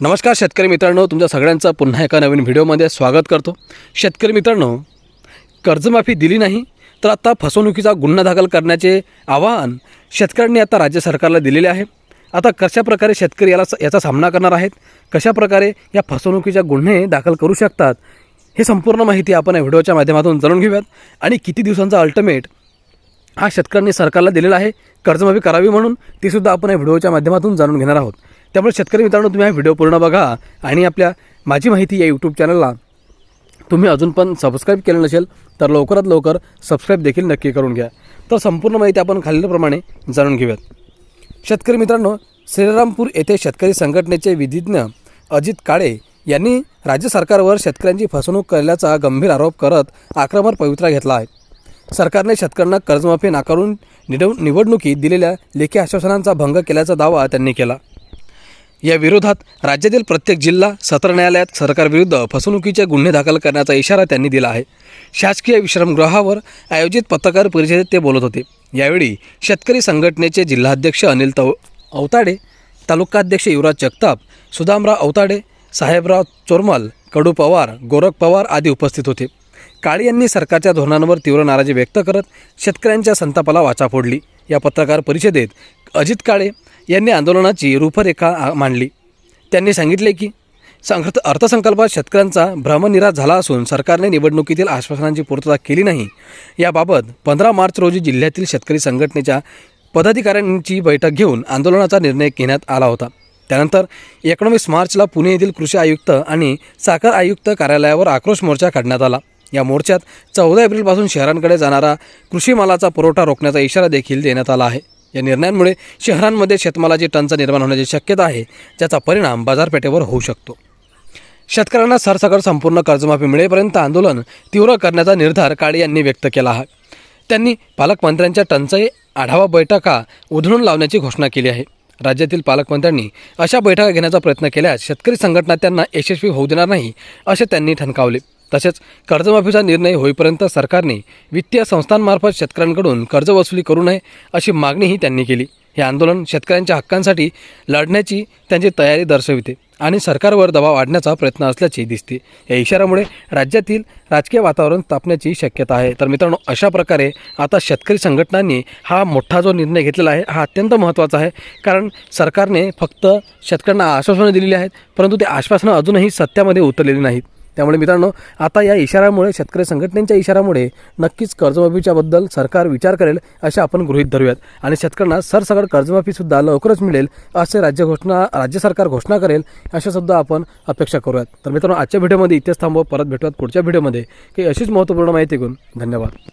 नमस्कार शेतकरी मित्रांनो तुमच्या सगळ्यांचं पुन्हा एका नवीन व्हिडिओमध्ये स्वागत करतो. शेतकरी मित्रांनो कर्जमाफी दिली नाही तर आता फसवणुकीचा गुन्हा दाखल करण्याचे आवाहन शेतकऱ्यांनी आता राज्य सरकारला दिलेले आहे. आता कशाप्रकारे शेतकरी याला याचा सामना करणार आहेत कशाप्रकारे या फसवणुकीच्या गुन्हे दाखल करू शकतात हे संपूर्ण माहिती आपण या व्हिडिओच्या माध्यमातून जाणून घेऊयात. आणि किती दिवसांचा अल्टिमेट हा शेतकऱ्यांनी सरकारला दिलेला आहे कर्जमाफी करावी म्हणून तीसुद्धा आपण या व्हिडिओच्या माध्यमातून जाणून घेणार आहोत. त्यामुळे शेतकरी मित्रांनो तुम्ही हा व्हिडिओ पूर्ण बघा आणि आपल्या माझी माहिती या यूट्यूब चॅनलला तुम्ही अजून पण सबस्क्राईब केलं नसेल तर लवकरात लवकर सबस्क्राईब देखील नक्की करून घ्या. तर संपूर्ण माहिती आपण खालीलप्रमाणे जाणून घेऊयात. शेतकरी मित्रांनो श्रीरामपूर येथे शेतकरी संघटनेचे विधिज्ञ अजित काळे यांनी राज्य सरकारवर शेतकऱ्यांची फसवणूक केल्याचा गंभीर आरोप करत आक्रमक पवित्रा घेतला आहे. सरकारने शेतकऱ्यांना कर्जमाफी नाकारून निडव निवडणुकीत दिलेल्या लेखी आश्वासनांचा भंग केल्याचा दावा त्यांनी केला. या विरोधात राज्यातील प्रत्येक जिल्हा सत्र न्यायालयात सरकारविरुद्ध फसवणुकीचे गुन्हे दाखल करण्याचा इशारा त्यांनी दिला आहे. शासकीय विश्रामगृहावर आयोजित पत्रकार परिषदेत ते बोलत होते. यावेळी शेतकरी संघटनेचे जिल्हाध्यक्ष अनिल तव अवताडे तालुकाध्यक्ष युवराज जगताप सुदामराव अवताडे साहेबराव चोरमल कडू पवार गोरख पवार आदी उपस्थित होते. काळे यांनी सरकारच्या धोरणांवर तीव्र नाराजी व्यक्त करत शेतकऱ्यांच्या संतापाला वाचा फोडली. या पत्रकार परिषदेत अजित काळे यांनी आंदोलनाची रूपरेखा मांडली. त्यांनी सांगितले की संघ- अर्थसंकल्पात शेतकऱ्यांचा भ्रमनिराश झाला असून सरकारने निवडणुकीतील आश्वासनांची पूर्तता केली नाही. याबाबत पंधरा मार्च रोजी जिल्ह्यातील शेतकरी संघटनेच्या पदाधिकाऱ्यांची बैठक घेऊन आंदोलनाचा निर्णय घेण्यात आला होता. त्यानंतर एकोणवीस मार्चला पुणे येथील कृषी आयुक्त आणि साखर आयुक्त कार्यालयावर आक्रोश मोर्चा काढण्यात आला. या मोर्चात चौदा एप्रिलपासून शहरांकडे जाणारा कृषी मालाचा पुरवठा रोखण्याचा इशारा देखील देण्यात आला आहे. या निर्णयांमुळे शहरांमध्ये शेतमालाची टंचाई निर्माण होण्याची शक्यता आहे ज्याचा परिणाम बाजारपेठेवर होऊ शकतो. शेतकऱ्यांना सरसकट संपूर्ण कर्जमाफी मिळेपर्यंत आंदोलन तीव्र करण्याचा निर्धार काळे यांनी व्यक्त केला आहे. त्यांनी पालकमंत्र्यांच्या टंचाई आढावा बैठका उधळून लावण्याची घोषणा केली आहे. राज्यातील पालकमंत्र्यांनी अशा बैठका घेण्याचा प्रयत्न केल्यास शेतकरी संघटना त्यांना यशस्वी होऊ देणार नाही असे त्यांनी ठणकावले. तसेच कर्जमाफीचा निर्णय होईपर्यंत सरकारने वित्तीय संस्थांमार्फत शेतकऱ्यांकडून कर्ज वसुली करू नये अशी मागणीही त्यांनी केली. हे आंदोलन शेतकऱ्यांच्या हक्कांसाठी लढण्याची त्यांची तयारी दर्शविते आणि सरकारवर दबाव वाढण्याचा प्रयत्न असल्याचे दिसते. या इशाऱ्यामुळे राज्यातील राजकीय वातावरण तापण्याची शक्यता आहे. तर मित्रांनो अशा प्रकारे आता शेतकरी संघटनांनी हा मोठा जो निर्णय घेतलेला आहे हा अत्यंत महत्त्वाचा आहे. कारण सरकारने फक्त शेतकऱ्यांना आश्वासनं दिलेली आहेत परंतु ते आश्वासनं अजूनही सत्यामध्ये उतरलेली नाहीत. त्यामुळे मित्रांनो आता या इशाऱ्यामुळे शेतकरी संघटनेच्या इशाऱ्यामुळे नक्कीच कर्जमाफीच्याबद्दल सरकार विचार करेल असे आपण गृहीत धरूयात. आणि शेतकऱ्यांना सरसकट कर्जमाफीसुद्धा लवकरच मिळेल असे राज्य घोषणा राज्य सरकार घोषणा करेल अशासुद्धा आपण अपेक्षा करूयात. तर मित्रांनो आजच्या व्हिडिओमध्ये इथेच थांबव परत भेटूयात पुढच्या व्हिडिओमध्ये. की अशीच महत्त्वपूर्ण माहिती घेऊन धन्यवाद.